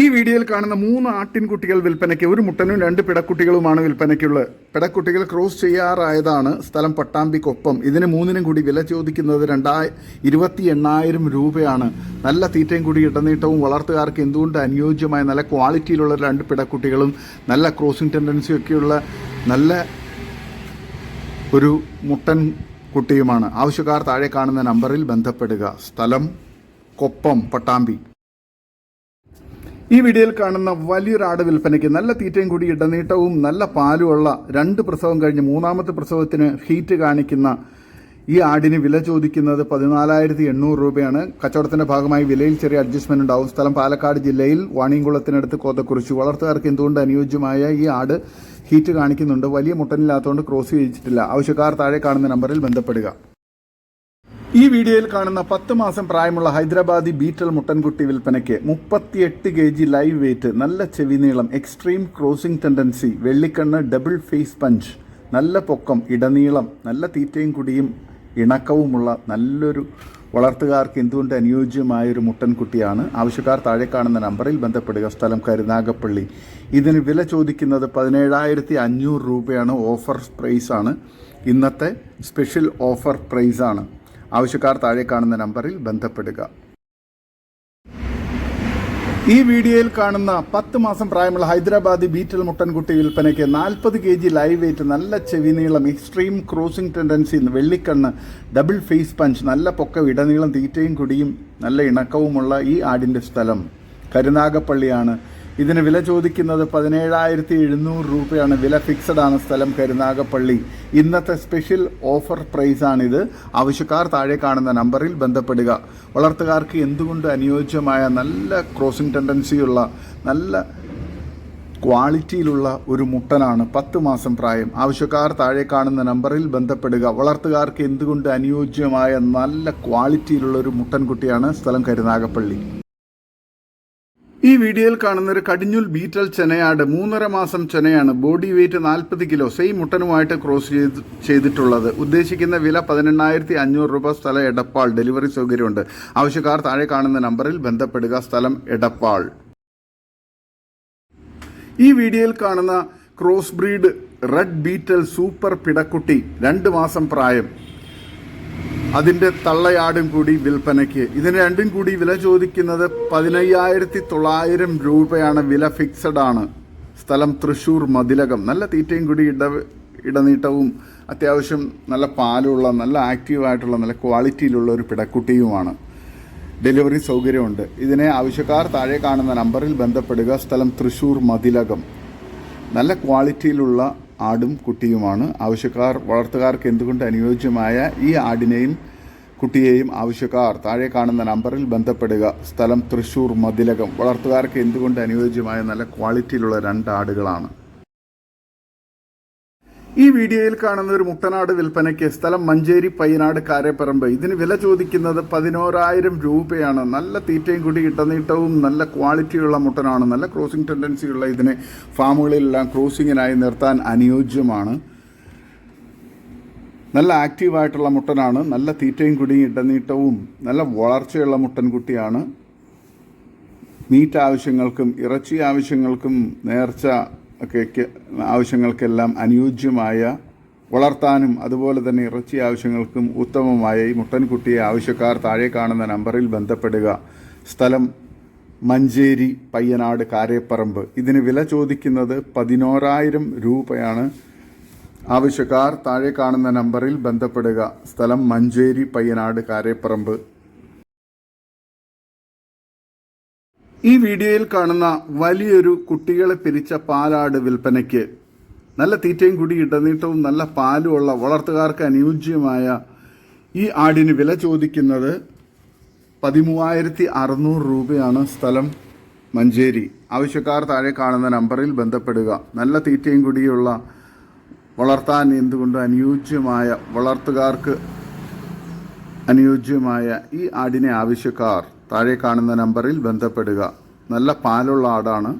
ഈ വീഡിയോയിൽ കാണുന്ന മൂന്ന് ആട്ടിൻകുട്ടികൾ വിൽപ്പനയ്ക്ക് ഒരു മുട്ടനും രണ്ട് പിടക്കുട്ടികളുമാണ് വിൽപ്പനയ്ക്കുള്ളത്. പിടക്കുട്ടികൾ ക്രോസ് ചെയ്യാറായതാണ് സ്ഥലം പട്ടാമ്പിക്കൊപ്പം. ഇതിന് മൂന്നിനും കൂടി വില ചോദിക്കുന്നത് രണ്ടായി ഇരുപത്തി എണ്ണായിരം രൂപയാണ്. നല്ല തീറ്റയും കൂടി ഇടനീട്ടവും വളർത്തുകാർക്ക് എന്തുകൊണ്ട് അനുയോജ്യമായ നല്ല ക്വാളിറ്റിയിലുള്ള രണ്ട് പിടക്കുട്ടികളും നല്ല ക്രോസിംഗ് ടെൻഡൻസിയൊക്കെയുള്ള നല്ല ഒരു മുട്ടൻ കുട്ടിയുമാണ്. ആവശ്യക്കാർ താഴെ കാണുന്ന നമ്പറിൽ ബന്ധപ്പെടുക. സ്ഥലം കൊപ്പം പട്ടാമ്പി. ഈ വീഡിയോയിൽ കാണുന്ന വലിയൊരു ആട് വിൽപ്പനയ്ക്ക് നല്ല തീറ്റയും കൂടി ഇടനീട്ടവും നല്ല പാലുമുള്ള രണ്ട് പ്രസവം കഴിഞ്ഞ് മൂന്നാമത്തെ പ്രസവത്തിന് ഹീറ്റ് കാണിക്കുന്ന ഈ ആടിന് വില ചോദിക്കുന്നത് പതിനാലായിരത്തി എണ്ണൂറ് രൂപയാണ്. കച്ചവടത്തിന്റെ ഭാഗമായി വിലയിൽ ചെറിയ അഡ്ജസ്റ്റ്മെന്റ് ഉണ്ടാവും. സ്ഥലം പാലക്കാട് ജില്ലയിൽ വാണിയംകുളത്തിനടുത്ത് കോതക്കുറിച്ച് വളർത്തുകാർക്ക് എന്തുകൊണ്ട് അനുയോജ്യമായ ഈ ആട് ഹീറ്റ് കാണിക്കുന്നുണ്ട്? വലിയ മുട്ടനില്ലാത്തതുകൊണ്ട് ക്രോസ് ചെയ്തിട്ടില്ല ആവശ്യക്കാർ താഴെ കാണുന്ന നമ്പറിൽ ബന്ധപ്പെടുക. ഈ വീഡിയോയിൽ കാണുന്ന പത്ത് മാസം പ്രായമുള്ള ഹൈദരാബാദി ബീറ്റൽ മുട്ടൻകുട്ടി വിൽപ്പനയ്ക്ക് മുപ്പത്തിയെട്ട് കെ ജി ലൈവ് വെയിറ്റ് നല്ല ചെവി നീളം എക്സ്ട്രീം ക്രോസിംഗ് ടെൻഡൻസി വെള്ളിക്കണ്ണ് ഡബിൾ ഫേസ് പഞ്ച് നല്ല പൊക്കം ഇടനീളം നല്ല തീറ്റയും കുടിയും ഇണക്കവുമുള്ള നല്ലൊരു വളർത്തുകാർക്ക് എന്തുകൊണ്ട് അനുയോജ്യമായ ഒരു മുട്ടൻകുട്ടിയാണ്. ആവശ്യക്കാർ താഴെ കാണുന്ന നമ്പറിൽ ബന്ധപ്പെടുക. സ്ഥലം കരുനാഗപ്പള്ളി ഇതിന് വില ചോദിക്കുന്നത് പതിനേഴായിരത്തി അഞ്ഞൂറ് രൂപയാണ് ഓഫർ പ്രൈസാണ്. ഇന്നത്തെ സ്പെഷ്യൽ ഓഫർ പ്രൈസാണ്. ആവശ്യക്കാർ താഴെ കാണുന്ന നമ്പറിൽ ബന്ധപ്പെടുക. ഈ വീഡിയോയിൽ കാണുന്ന പത്ത് മാസം പ്രായമുള്ള ഹൈദരാബാദി ബീറ്റൽ മുട്ടൻകുട്ടി വിൽപ്പനയ്ക്ക് നാൽപ്പത് കെ ജി ലൈവ് വെയിറ്റ് നല്ല ചെവി നീളം എക്സ്ട്രീം ക്രോസിംഗ് ടെൻഡൻസി വെള്ളിക്കണ്ണ് ഡബിൾ ഫേസ് പഞ്ച് നല്ല പൊക്ക ഇടനീളം തീറ്റയും കുടിയും നല്ല ഇണക്കവുമുള്ള ഈ ആടിന്റെ സ്ഥലം. കരുനാഗപ്പള്ളിയാണ്. ഇതിന് വില ചോദിക്കുന്നത് പതിനേഴായിരത്തി എഴുന്നൂറ് രൂപയാണ്. വില ഫിക്സഡ് ആണ് സ്ഥലം കരുനാഗപ്പള്ളി. ഇന്നത്തെ സ്പെഷ്യൽ ഓഫർ പ്രൈസാണിത് ആവശ്യക്കാർ താഴെ കാണുന്ന നമ്പറിൽ ബന്ധപ്പെടുക. വളർത്തുകാർക്ക് എന്തുകൊണ്ട് അനുയോജ്യമായ നല്ല ക്രോസിംഗ് ടെൻഡൻസിയുള്ള നല്ല ക്വാളിറ്റിയിലുള്ള ഒരു മുട്ടനാണ് പത്ത് മാസം പ്രായം. ആവശ്യക്കാർ താഴെ കാണുന്ന നമ്പറിൽ ബന്ധപ്പെടുക. വളർത്തുകാർക്ക് എന്തുകൊണ്ട് അനുയോജ്യമായ നല്ല ക്വാളിറ്റിയിലുള്ള ഒരു മുട്ടൻകുട്ടിയാണ് സ്ഥലം കരുനാഗപ്പള്ളി. ഈ വീഡിയോയിൽ കാണുന്ന ഒരു കടിഞ്ഞുൽ ബീറ്റൽ ചെനയാട് മൂന്നര മാസം ചെനയാണ് ബോഡി വെയിറ്റ് നാൽപ്പത് കിലോ സെയിം മുട്ടനുമായിട്ട് ക്രോസ് ചെയ്ത് ചെയ്തിട്ടുള്ളത്. ഉദ്ദേശിക്കുന്ന വില പതിനെണ്ണായിരത്തി അഞ്ഞൂറ് രൂപ സ്ഥലം എടപ്പാൾ. ഡെലിവറി സൗകര്യമുണ്ട്. ആവശ്യക്കാർ താഴെ കാണുന്ന നമ്പറിൽ ബന്ധപ്പെടുക. സ്ഥലം എടപ്പാൾ. ഈ വീഡിയോയിൽ കാണുന്ന cross breed red Beetal super പിടക്കുട്ടി രണ്ട് മാസം പ്രായം. അതിന്റെ തള്ളയാടും കൂടി വിൽപ്പനയ്ക്ക്. ഇതിന് രണ്ടും കൂടി വില ചോദിക്കുന്നത് പതിനയ്യായിരത്തി തൊള്ളായിരം രൂപയാണ്. വില ഫിക്സഡ് ആണ്. സ്ഥലം തൃശൂർ മതിലകം. നല്ല തീറ്റയും കൂടി ഇട ഇടനീട്ടവും അത്യാവശ്യം നല്ല പാലുള്ള നല്ല ആക്റ്റീവായിട്ടുള്ള നല്ല ക്വാളിറ്റിയിലുള്ള ഒരു പിടക്കുട്ടിയുമാണ്. ഡെലിവറി സൗകര്യമുണ്ട്. ഇതിനെ ആവശ്യക്കാർ താഴെ കാണുന്ന നമ്പറിൽ ബന്ധപ്പെടുക. സ്ഥലം തൃശൂർ മതിലകം. നല്ല ക്വാളിറ്റിയിലുള്ള ആടും കുട്ടിയുമാണ്. ആവശ്യക്കാർ വളർത്തുകാർക്ക് എന്തുകൊണ്ട് അനുയോജ്യമായ ഈ ആടിനെയും കുട്ടിയെയും ആവശ്യക്കാർ? താഴെ കാണുന്ന നമ്പറിൽ ബന്ധപ്പെടുക. സ്ഥലം തൃശൂർ മതിലകം. വളർത്തുകാർക്ക് എന്തുകൊണ്ട് അനുയോജ്യമായ നല്ല ക്വാളിറ്റിയിലുള്ള രണ്ട് ആടുകളാണ്. ഈ വീഡിയോയിൽ കാണുന്ന ഒരു മുട്ടനാട് വിൽപ്പനയ്ക്ക് സ്ഥലം മഞ്ചേരി പയ്യനാട് കാരേപ്പറമ്പ്. ഇതിന് വില ചോദിക്കുന്നത് പതിനോരായിരം രൂപയാണ്. നല്ല തീറ്റയും കൂടി ഇട്ടനീട്ടവും നല്ല ക്വാളിറ്റിയുള്ള മുട്ടനാണ്. നല്ല ക്രോസിംഗ് ടെൻഡൻസിയുള്ള ഇതിനെ ഫാമുകളിലെല്ലാം ക്രോസിങ്ങിനായി നിർത്താൻ അനുയോജ്യമാണ്. നല്ല ആക്റ്റീവായിട്ടുള്ള മുട്ടനാണ്. നല്ല തീറ്റയും കൂടി ഇടനീട്ടവും നല്ല വളർച്ചയുള്ള മുട്ടൻകുട്ടിയാണ് മീറ്റ് ആവശ്യങ്ങൾക്കും ഇറച്ചി ആവശ്യങ്ങൾക്കും നേർച്ച ഒക്കെ ആവശ്യങ്ങൾക്കെല്ലാം അനുയോജ്യമായ വളർത്താനും അതുപോലെ തന്നെ ഇറച്ചി ആവശ്യങ്ങൾക്കും ഉത്തമമായ ഈ മുട്ടൻകുട്ടിയെ ആവശ്യക്കാർ താഴെ കാണുന്ന നമ്പറിൽ ബന്ധപ്പെടുക. സ്ഥലം മഞ്ചേരി പയ്യനാട് കാരേപ്പറമ്പ്. ഇതിന് വില ചോദിക്കുന്നത് പതിനോരായിരം രൂപയാണ്. ആവശ്യക്കാർ താഴെ കാണുന്ന നമ്പറിൽ ബന്ധപ്പെടുക. സ്ഥലം മഞ്ചേരി പയ്യനാട് കാരേപ്പറമ്പ്. ഈ വീഡിയോയിൽ കാണുന്ന വലിയൊരു കുട്ടികളെ പിരിച്ച പാലാട് വിൽപ്പനയ്ക്ക് നല്ല തീറ്റയും കൂടി ഇടനീട്ടവും നല്ല പാലുമുള്ള വളർത്തുകാർക്ക് അനുയോജ്യമായ ഈ ആടിന് വില ചോദിക്കുന്നത് പതിമൂവായിരത്തി അറുന്നൂറ് രൂപയാണ് സ്ഥലം മഞ്ചേരി. ആവശ്യക്കാർ താഴെ കാണുന്ന നമ്പറിൽ ബന്ധപ്പെടുക. നല്ല തീറ്റയും കൂടിയുള്ള വളർത്താൻ എന്തുകൊണ്ട് അനുയോജ്യമായ വളർത്തുകാർക്ക് അനുയോജ്യമായ ഈ ആടിനെ ആവശ്യക്കാർ താഴെ കാണുന്ന നമ്പറിൽ ബന്ധപ്പെടുക. നല്ല പാലുള്ള ആടാണ്.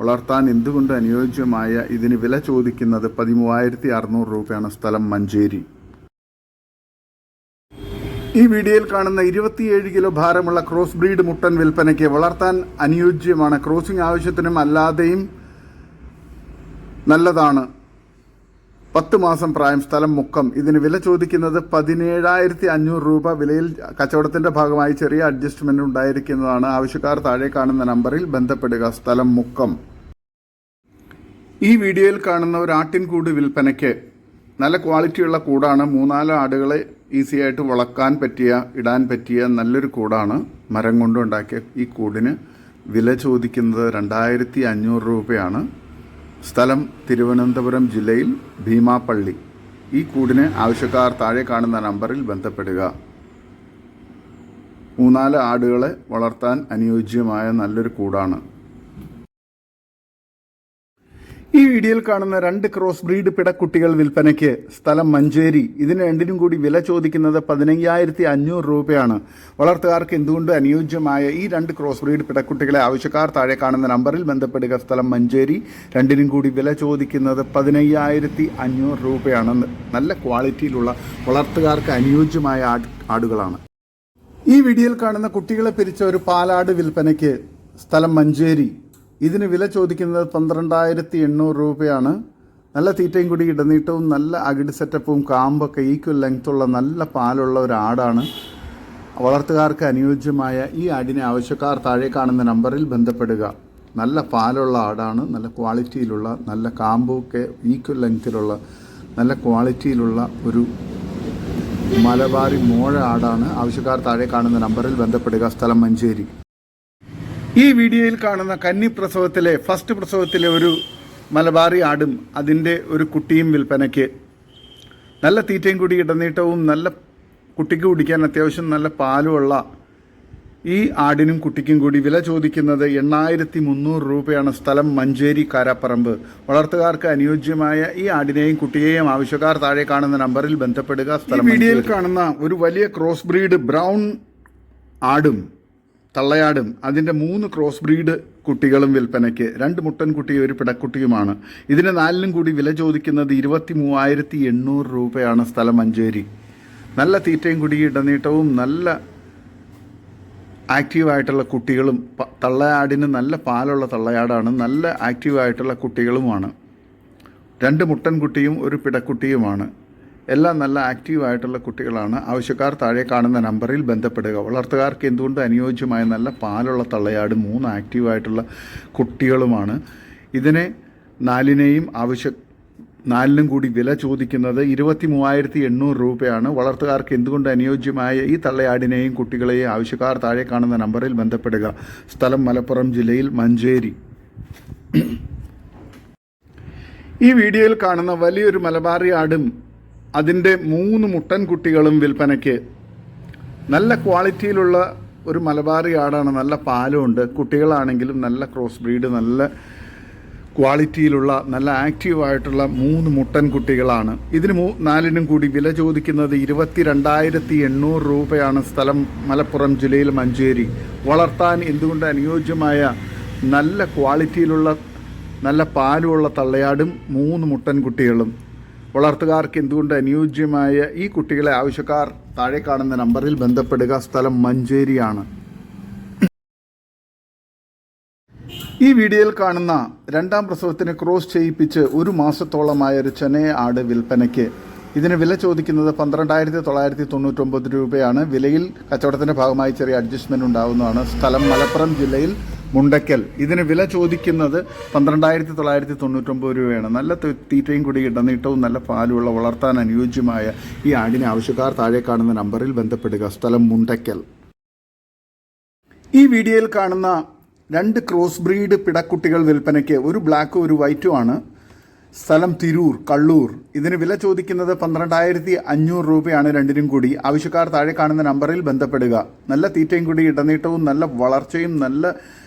വളർത്താൻ എന്തുകൊണ്ട് അനുയോജ്യമായ ഇതിന് വില ചോദിക്കുന്നത് പതിമൂവായിരത്തി അറുന്നൂറ് രൂപയാണ് സ്ഥലം മഞ്ചേരി. ഈ വീഡിയോയിൽ കാണുന്ന ഇരുപത്തിയേഴ് കിലോ ഭാരമുള്ള ക്രോസ് ബ്രീഡ് മുട്ടൻ വിൽപ്പനയ്ക്ക് വളർത്താൻ അനുയോജ്യമാണ്. ക്രോസിംഗ് ആവശ്യത്തിനും അല്ലാതെയും നല്ലതാണ്. പത്ത് മാസം പ്രായം സ്ഥലം മുക്കം. ഇതിന് വില ചോദിക്കുന്നത് പതിനേഴായിരത്തി അഞ്ഞൂറ് രൂപ. വിലയിൽ കച്ചവടത്തിന്റെ ഭാഗമായി ചെറിയ അഡ്ജസ്റ്റ്മെന്റ് ഉണ്ടായിരിക്കുന്നതാണ്. ആവശ്യക്കാർ താഴെ കാണുന്ന നമ്പറിൽ ബന്ധപ്പെടുക. സ്ഥലം മുക്കം. ഈ വീഡിയോയിൽ കാണുന്ന ഒരു ആട്ടിൻകൂട് വിൽപ്പനയ്ക്ക് നല്ല ക്വാളിറ്റിയുള്ള കൂടാണ്. മൂന്നാൽ ആടുകളെ ഈസി ആയിട്ട് വളക്കാൻ പറ്റിയ ഇടാൻ പറ്റിയ നല്ലൊരു കൂടാണ്. മരം കൊണ്ടുണ്ടാക്കിയ ഈ കൂടിന് വില ചോദിക്കുന്നത് രണ്ടായിരത്തി അഞ്ഞൂറ് രൂപയാണ്. സ്ഥലം തിരുവനന്തപുരം ജില്ലയിൽ ഭീമാപ്പള്ളി ഈ കൂടിന് ആവശ്യക്കാർ താഴെ കാണുന്ന നമ്പറിൽ ബന്ധപ്പെടുക. മൂന്നാൽ ആടുകളെ വളർത്താൻ അനുയോജ്യമായ നല്ലൊരു കൂടാണ്. ഈ വീഡിയോയിൽ കാണുന്ന രണ്ട് ക്രോസ് ബ്രീഡ് പിടക്കുട്ടികൾ വിൽപ്പനയ്ക്ക് സ്ഥലം മഞ്ചേരി. ഇതിന് രണ്ടിനും കൂടി വില ചോദിക്കുന്നത് പതിനയ്യായിരത്തി അഞ്ഞൂറ് രൂപയാണ്. വളർത്തുകാർക്ക് എന്തുകൊണ്ട് അനുയോജ്യമായ ഈ രണ്ട് ക്രോസ് ബ്രീഡ് പിടക്കുട്ടികളെ ആവശ്യക്കാർ താഴെ കാണുന്ന നമ്പറിൽ ബന്ധപ്പെടുക. സ്ഥലം മഞ്ചേരി. രണ്ടിനും കൂടി വില ചോദിക്കുന്നത് പതിനയ്യായിരത്തി അഞ്ഞൂറ് രൂപയാണ്. നല്ല ക്വാളിറ്റിയിലുള്ള വളർത്തുകാർക്ക് അനുയോജ്യമായ ആട് ആടുകളാണ്. ഈ വീഡിയോയിൽ കാണുന്ന കുട്ടികളെ പിരിച്ച ഒരു പാലാട് വിൽപ്പനയ്ക്ക് സ്ഥലം മഞ്ചേരി. ഇതിന് വില ചോദിക്കുന്നത് പന്ത്രണ്ടായിരത്തി എണ്ണൂറ് രൂപയാണ്. നല്ല തീറ്റയും കൂടി ഇടനീട്ടവും നല്ല അകിട് സെറ്റപ്പും കാമ്പൊക്കെ ഈക്വൽ ലെങ്ത്തുള്ള നല്ല പാലുള്ള ഒരു ആടാണ്. വളർത്തുകാർക്ക് അനുയോജ്യമായ ഈ ആടിനെ ആവശ്യക്കാർ താഴെ കാണുന്ന നമ്പറിൽ ബന്ധപ്പെടുക. നല്ല പാലുള്ള ആടാണ് നല്ല ക്വാളിറ്റിയിലുള്ള നല്ല കാമ്പൊക്കെ ഈക്വൽ ലെങ്ത്തിലുള്ള നല്ല ക്വാളിറ്റിയിലുള്ള ഒരു മലബാറി മോഴ ആടാണ്. ആവശ്യക്കാർ താഴെ കാണുന്ന നമ്പറിൽ ബന്ധപ്പെടുക. സ്ഥലം മഞ്ചേരി. ഈ വീഡിയോയിൽ കാണുന്ന കന്നി പ്രസവത്തിലെ ഫസ്റ്റ് പ്രസവത്തിലെ ഒരു മലബാറി ആടും അതിന്റെ ഒരു കുട്ടിയും വിൽപ്പനയ്ക്ക് നല്ല തീറ്റയും കൂടി ഇടനീട്ടവും നല്ല കുട്ടിക്ക് കുടിക്കാൻ അത്യാവശ്യം നല്ല പാലുമുള്ള ഈ ആടിനും കുട്ടിക്കും കൂടി വില ചോദിക്കുന്നത് എണ്ണായിരത്തി മുന്നൂറ് രൂപയാണ്. സ്ഥലം മഞ്ചേരി കാരാപ്പറമ്പ്. വളർത്തുകാർക്ക് അനുയോജ്യമായ ഈ ആടിനെയും കുട്ടിയെയും ആവശ്യക്കാർ താഴെ കാണുന്ന നമ്പറിൽ ബന്ധപ്പെടുക. സ്ഥലം വീഡിയോയിൽ കാണുന്ന ഒരു വലിയ ക്രോസ് ബ്രീഡ് ബ്രൗൺ ആടും തള്ളയാടും. അതിന്റെ മൂന്ന് ക്രോസ് ബ്രീഡ് കുട്ടികളും വിൽപ്പനയ്ക്ക്. രണ്ട് മുട്ടൻകുട്ടിയും ഒരു പിടക്കുട്ടിയുമാണ്. ഇതിന് നാലിനും കൂടി വില ചോദിക്കുന്നത് ഇരുപത്തി മൂവായിരത്തി എണ്ണൂറ് രൂപയാണ് സ്ഥലം മഞ്ചേരി. നല്ല തീറ്റയും കുടി ഇടനീട്ടവും നല്ല ആക്റ്റീവായിട്ടുള്ള കുട്ടികളും തള്ളയാടിന് നല്ല പാലുള്ള തള്ളയാടാണ് നല്ല ആക്റ്റീവായിട്ടുള്ള കുട്ടികളുമാണ്. രണ്ട് മുട്ടൻകുട്ടിയും ഒരു പിടക്കുട്ടിയുമാണ്. എല്ലാം നല്ല ആക്റ്റീവായിട്ടുള്ള കുട്ടികളാണ്. ആവശ്യക്കാർ താഴെ കാണുന്ന നമ്പറിൽ ബന്ധപ്പെടുക. വളർത്തുകാർക്ക് എന്തുകൊണ്ട് അനുയോജ്യമായ നല്ല പാലുള്ള തള്ളയാട് മൂന്ന് ആക്റ്റീവായിട്ടുള്ള കുട്ടികളുമാണ്. ഇതിനെ നാലിനെയും ആവശ്യ നാലിനും കൂടി വില ചോദിക്കുന്നത് ഇരുപത്തി മൂവായിരത്തി എണ്ണൂറ് രൂപയാണ്. വളർത്തുകാർക്ക് എന്തുകൊണ്ട് അനുയോജ്യമായ ഈ തള്ളയാടിനെയും കുട്ടികളെയും ആവശ്യക്കാർ താഴെ കാണുന്ന നമ്പറിൽ ബന്ധപ്പെടുക. സ്ഥലം മലപ്പുറം ജില്ലയിൽ മഞ്ചേരി. ഈ വീഡിയോയിൽ കാണുന്ന വലിയൊരു മലബാറി ആടും അതിന്റെ മൂന്ന് മുട്ടൻ കുട്ടികളും വിൽപ്പനയ്ക്ക്. നല്ല ക്വാളിറ്റിയിലുള്ള ഒരു മലബാറി ആടാണ് നല്ല പാലുമുണ്ട്. കുട്ടികളാണെങ്കിലും നല്ല ക്രോസ് ബ്രീഡ് നല്ല ക്വാളിറ്റിയിലുള്ള നല്ല ആക്റ്റീവായിട്ടുള്ള മൂന്ന് മുട്ടൻ കുട്ടികളാണ് ഇതിന് മൂ നാലിനും കൂടി വില ചോദിക്കുന്നത് ഇരുപത്തി രണ്ടായിരത്തി എണ്ണൂറ് രൂപയാണ് സ്ഥലം മലപ്പുറം ജില്ലയിൽ മഞ്ചേരി. വളർത്താൻ എന്തുകൊണ്ട് അനുയോജ്യമായ നല്ല ക്വാളിറ്റിയിലുള്ള നല്ല പാലുമുള്ള തള്ളയാടും മൂന്ന് മുട്ടൻ കുട്ടികളും വളർത്തുകാർക്ക് എന്തുകൊണ്ട് അനുയോജ്യമായ ഈ കുട്ടികളെ ആവശ്യക്കാർ താഴെ കാണുന്ന നമ്പറിൽ ബന്ധപ്പെടുക? സ്ഥലം മഞ്ചേരിയാണ്. ഈ വീഡിയോയിൽ കാണുന്ന രണ്ടാം പ്രസവത്തിന് ക്രോസ് ചെയ്യിപ്പിച്ച് ഒരു മാസത്തോളമായ ഒരു ചെനയ ആട് വിൽപ്പനയ്ക്ക്. ഇതിന് വില ചോദിക്കുന്നത് പന്ത്രണ്ടായിരത്തി തൊള്ളായിരത്തി തൊണ്ണൂറ്റൊമ്പത് രൂപയാണ്. വിലയിൽ കച്ചവടത്തിന്റെ ഭാഗമായി ചെറിയ അഡ്ജസ്റ്റ്മെന്റ് ഉണ്ടാകുന്നതാണ് സ്ഥലം മലപ്പുറം ജില്ലയിൽ മുണ്ടക്കൽ ഇതിന് വില ചോദിക്കുന്നത് പന്ത്രണ്ടായിരത്തി തൊള്ളായിരത്തി തൊണ്ണൂറ്റൊമ്പത് രൂപയാണ്. നല്ല തീറ്റയും കൂടി ഇടനീട്ടവും നല്ല പാലുമുള്ള വളർത്താൻ അനുയോജ്യമായ ഈ ആടിന് ആവശ്യക്കാർ താഴെ കാണുന്ന നമ്പറിൽ ബന്ധപ്പെടുക. സ്ഥലം മുണ്ടക്കൽ ഈ വീഡിയോയിൽ കാണുന്ന രണ്ട് ക്രോസ് ബ്രീഡ് പിടക്കുട്ടികൾ വിൽപ്പനയ്ക്ക് ഒരു ബ്ലാക്കും ഒരു വൈറ്റും ആണ്. സ്ഥലം തിരൂർ കള്ളൂർ. ഇതിന് വില ചോദിക്കുന്നത് പന്ത്രണ്ടായിരത്തി അഞ്ഞൂറ് രൂപയാണ് രണ്ടിനും കൂടി. ആവശ്യക്കാർ താഴെ കാണുന്ന നമ്പറിൽ ബന്ധപ്പെടുക. നല്ല തീറ്റയും കൂടി ഇടനീട്ടവും നല്ല വളർച്ചയും നല്ല